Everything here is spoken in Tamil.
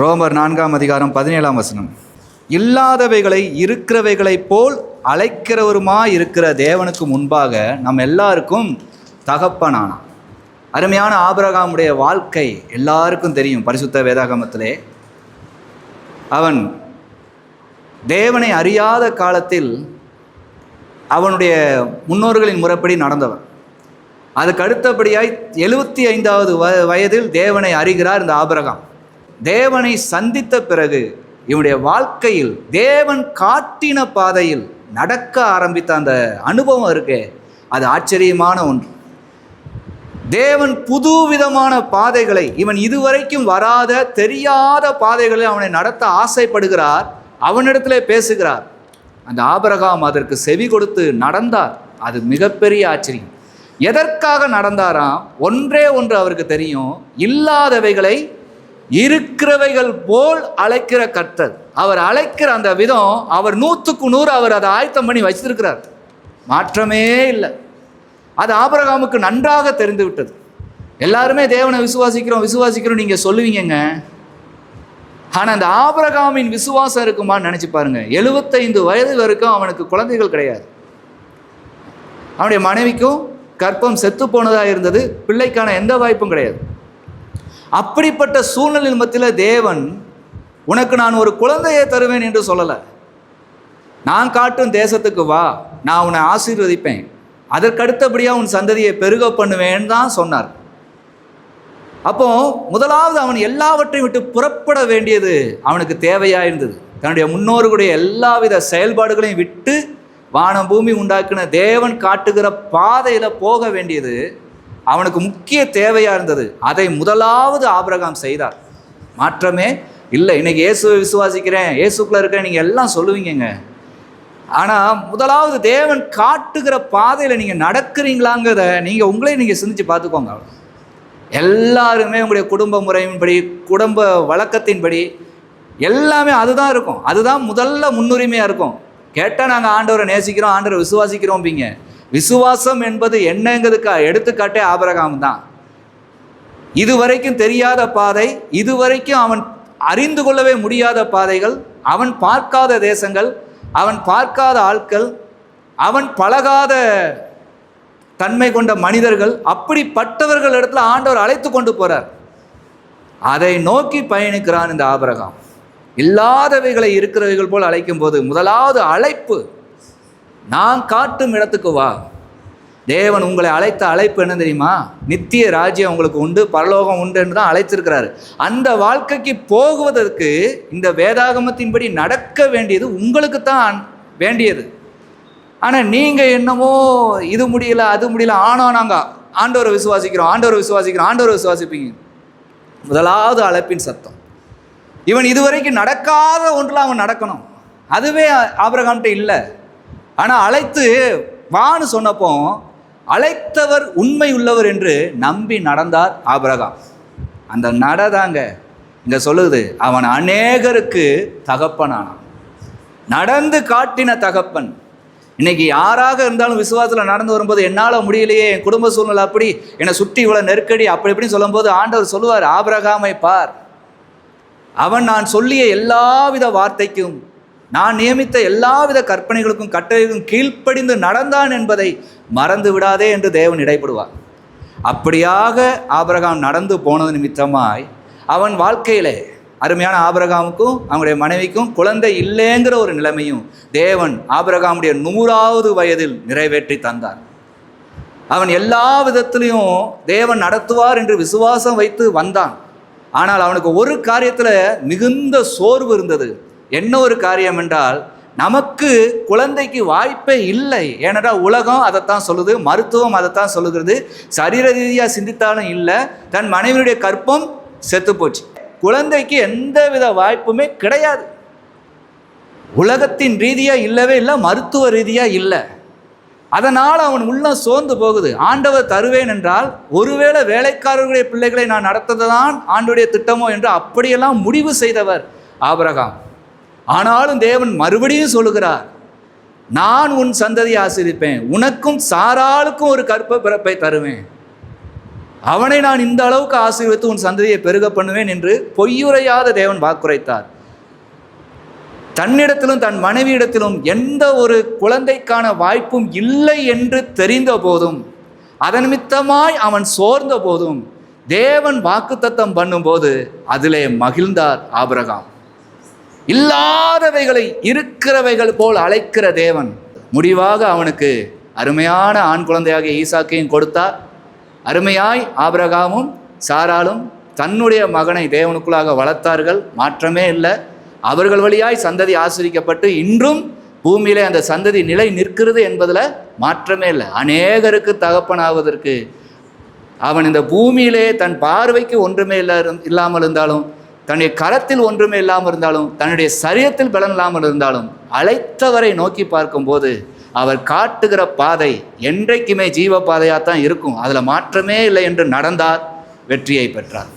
ரோமர் நான்காம் அதிகாரம் பதினேழாம் வசனம். இல்லாதவைகளை இருக்கிறவைகளைப் போல் அழைக்கிறவருமா இருக்கிற தேவனுக்கு முன்பாக நம் எல்லாருக்கும் தகப்பனானான் அருமையான ஆபரகாமுடைய வாழ்க்கை எல்லாருக்கும் தெரியும் பரிசுத்த வேதாகமத்திலே. அவன் தேவனை அறியாத காலத்தில் அவனுடைய முன்னோர்களின் முறைப்படி நடந்தவன். அதுக்கு அடுத்தபடியாய் எழுபத்தி ஐந்தாவது வ வயதில் தேவனை அறிகிறார் இந்த ஆபரகாம். தேவனை சந்தித்த பிறகு இவனுடைய வாழ்க்கையில் தேவன் காட்டின பாதையில் நடக்க ஆரம்பித்த அந்த அனுபவம் இருக்கே அது ஆச்சரியமான ஒன்று. தேவன் புதுவிதமான பாதைகளை இவன் இதுவரைக்கும் வராத தெரியாத பாதைகளை அவனை நடத்த ஆசைப்படுகிறார். அவனிடத்திலே பேசுகிறார். அந்த ஆபரகாம் அதற்கு செவி கொடுத்து நடந்தார். அது மிகப்பெரிய ஆச்சரியம். எதற்காக நடந்தாராம்? ஒன்றே ஒன்று அவருக்கு தெரியும். இல்லாதவைகளை இருக்கிறவைகள் போல் அழைக்கிற கர்த்தர். அவர் அழைக்கிற அந்த விதம் அவர் நூற்றுக்கு நூறு அவர் அதை ஆயத்தம் பண்ணி வச்சிருக்கிறார். மாற்றமே இல்லை. அது ஆபரகாமுக்கு நன்றாக தெரிந்து விட்டது. எல்லாருமே தேவனை விசுவாசிக்கிறோம் விசுவாசிக்கிறோம் நீங்கள் சொல்லுவீங்கங்க. ஆனால் அந்த ஆபரகாமின் விசுவாசம் இருக்குமான்னு நினச்சி பாருங்க. எழுபத்தைந்து வயது வரைக்கும் அவனுக்கு குழந்தைகள் கிடையாது. அவனுடைய மனைவிக்கும் கற்பம் செத்து போனதாக இருந்தது. பிள்ளைக்கான எந்த வாய்ப்பும் கிடையாது. அப்படிப்பட்ட சூழ்நிலை மத்தியில் தேவன் உனக்கு நான் ஒரு குழந்தையை தருவேன் என்று சொல்லலை. நான் காட்டும் தேசத்துக்கு வா நான் உன்னை ஆசீர்வதிப்பேன். அதற்கடுத்தபடியாக உன் சந்ததியை பெருக பண்ணுவேன்னு தான் சொன்னார். அப்போ முதலாவது அவன் எல்லாவற்றையும் விட்டு புறப்பட வேண்டியது அவனுக்கு தேவையாக இருந்தது. தன்னுடைய முன்னோர்களுடைய எல்லாவித செயல்பாடுகளையும் விட்டு வானம் பூமி உண்டாக்கின தேவன் காட்டுகிற பாதையில் போக வேண்டியது அவனுக்கு முக்கிய தேவையாக இருந்தது. அதை முதலாவது ஆபிரகாம் செய்தார். மாற்றமே இல்லை. இன்னைக்கு இயேசுவை விசுவாசிக்கிறேன். இயேசுக்குள்ளே இருக்கிறேன் நீங்கள் எல்லாம் சொல்லுவீங்கங்க. ஆனால் முதலாவது தேவன் காட்டுகிற பாதையில் நீங்கள் நடக்கிறீங்களாங்கிறத நீங்கள் உங்களே நீங்கள் சிந்திச்சு பார்த்துக்கோங்க எல்லாருமே உங்களுடைய குடும்ப முறையின்படி குடும்ப வழக்கத்தின்படி எல்லாமே அதுதான் இருக்கும். அதுதான் முதல்ல முன்னுரிமையாக இருக்கும். கேட்டால் நாங்கள் ஆண்டவரை நேசிக்கிறோம் ஆண்டவரை விசுவாசிக்கிறோம்பீங்க. விசுவாசம் என்பது என்னங்கிறதுக்கா எடுத்துக்காட்டே ஆபரகாம் தான். இதுவரைக்கும் தெரியாத பாதை இதுவரைக்கும் அவன் அறிந்து கொள்ளவே முடியாத பாதைகள் அவன் பார்க்காத தேசங்கள் அவன் பார்க்காத ஆட்கள் அவன் பழகாத தன்மை கொண்ட மனிதர்கள் அப்படிப்பட்டவர்கள் இடத்துல ஆண்டவர் அழைத்து கொண்டு போறார். அதை நோக்கி பயணிக்கிறான் இந்த ஆபரகம். இல்லாதவைகளை இருக்கிறவைகள் போல் அழைக்கும் போது முதலாவது அழைப்பு நான் காட்டும் இடத்துக்கு வா. தேவன் உங்களை அழைத்த அழைப்பு என்ன தெரியுமா? நித்திய ராஜ்யம் உங்களுக்கு உண்டு பரலோகம் உண்டு என்று தான் அழைத்திருக்கிறாரு. அந்த வாழ்க்கைக்கு போகுவதற்கு இந்த வேதாகமத்தின்படி நடக்க வேண்டியது உங்களுக்கு தான் வேண்டியது. ஆனால் நீங்கள் என்னமோ இது முடியல அது முடியல ஆனோ நாங்கள் ஆண்டவரை விசுவாசிக்கிறோம் ஆண்டவரை விசுவாசிக்கிறோம் ஆண்டவரை விசுவாசிப்பீங்க. முதலாவது அழைப்பின் சத்தம். இவன் இதுவரைக்கும் நடக்காத ஒன்றில் அவன் நடக்கணும். அதுவே ஆபிரகாம்கிட்ட இல்லை. ஆனால் அழைத்து வான்னு சொன்னப்போ அழைத்தவர் உண்மை உள்ளவர் என்று நம்பி நடந்தார் ஆபிரகாம். அந்த நடதாங்க இங்கே சொல்லுது அவன் அநேகருக்கு தகப்பனானான் நடந்து காட்டின தகப்பன். இன்னைக்கு யாராக இருந்தாலும் விசுவாசத்தில் நடந்து வரும்போது என்னால் முடியலையே என் குடும்ப சூழ்நிலை அப்படி என்னை சுற்றி இவ்வளோ நெருக்கடி அப்படி இப்படின்னு சொல்லும்போது ஆண்டவர் சொல்லுவார் ஆபிரகாமை பார். அவன் நான் சொல்லிய எல்லாவித வார்த்தைக்கும் நான் நியமித்த எல்லாவித கற்பனைகளுக்கும் கட்டளைகளுக்கும் கீழ்ப்படிந்து நடந்தான் என்பதை மறந்து விடாதே என்று தேவன் இடைப்படுவார். அப்படியாக ஆபிரகாம் நடந்து போனது நிமித்தமாய் அவன் வாழ்க்கையிலே அருமையான ஆபரகாமுக்கும் அவனுடைய மனைவிக்கும் குழந்தை இல்லைங்கிற ஒரு நிலைமையும் தேவன் ஆபிரகாமுடைய நூறாவது வயதில் நிறைவேற்றி தந்தார். அவன் எல்லா விதத்திலையும் தேவன் நடத்துவார் என்று விசுவாசம் வைத்து வந்தான். ஆனால் அவனுக்கு ஒரு காரியத்தில் மிகுந்த சோர்வு இருந்தது. என்ன ஒரு காரியம் என்றால் நமக்கு குழந்தைக்கு வாய்ப்பே இல்லை. ஏனடா உலகம் அதைத்தான் சொல்லுது மருத்துவம் அதைத்தான் சொல்லுகிறது சரீர ரீதியாக சிந்தித்தாலும் இல்லை தன் மனைவியுடைய கற்பம் செத்து போச்சு. குழந்தைக்கு எந்தவித வாய்ப்புமே கிடையாது. உலகத்தின் ரீதியாக இல்லவே இல்லை மருத்துவ ரீதியாக இல்லை. அதனால் அவன் உள்ளம் சோர்ந்து போகுது. ஆண்டவர் தருவேன் என்றால் ஒருவேளை வேலைக்காரர்களுடைய பிள்ளைகளை நான் நடத்ததுதான் ஆண்டுடைய திட்டமோ என்று அப்படியெல்லாம் முடிவு செய்தவர் ஆபரகாம். ஆனாலும் தேவன் மறுபடியும் சொல்லுகிறார் நான் உன் சந்ததியை ஆசிரிப்பேன் உனக்கும் சாராளுக்கும் ஒரு கற்ப பிறப்பை தருவேன். அவனை நான் இந்த அளவுக்கு ஆசீர்வித்து உன் சந்ததியை பெருக பண்ணுவேன் என்று பொய்யுரையாத தேவன் வாக்குரைத்தார். தன்னிடத்திலும் தன் மனைவியிடத்திலும் எந்த ஒரு குழந்தைக்கான வாய்ப்பும் இல்லை என்று தெரிந்த போதும் அதன் மித்தமாய் அவன் சோர்ந்த போதும் தேவன் வாக்குத்தத்தம் பண்ணும்போது அதிலே மகிழ்ந்தார் ஆபிரகாம். இல்லாதவைகளை இருக்கிறவைகள் போல் அழைக்கிற தேவன். முடிவாக அவனுக்கு அருமையான ஆண் குழந்தையாக ஈசாக்கையும் கொடுத்தார். அருமையாய் ஆபிரகாமும் சாராலும் தன்னுடைய மகனை தேவனுக்குள்ளாக வளர்த்தார்கள். மாற்றமே இல்லை. அவர்கள் வழியாய் சந்ததி ஆசிரிக்கப்பட்டு இன்றும் பூமியிலே அந்த சந்ததி நிலை நிற்கிறது என்பதில் மாற்றமே இல்லை. அநேகருக்கு தகப்பனாவதற்கு அவன் இந்த பூமியிலே தன் பார்வைக்கு ஒன்றுமே இல்லை இல்லாமல் இருந்தாலும் தன்னுடைய கரத்தில் ஒன்றுமே இல்லாமல் இருந்தாலும் தன்னுடைய சரீரத்தில் பலன் இல்லாமல் இருந்தாலும் அழைத்தவரை நோக்கி பார்க்கும்போது அவர் காட்டுகிற பாதை என்றைக்குமே ஜீவ பாதையாக தான் இருக்கும். அதில் மாற்றமே இல்லை என்று நடந்தார் வெற்றியை பெற்றார்.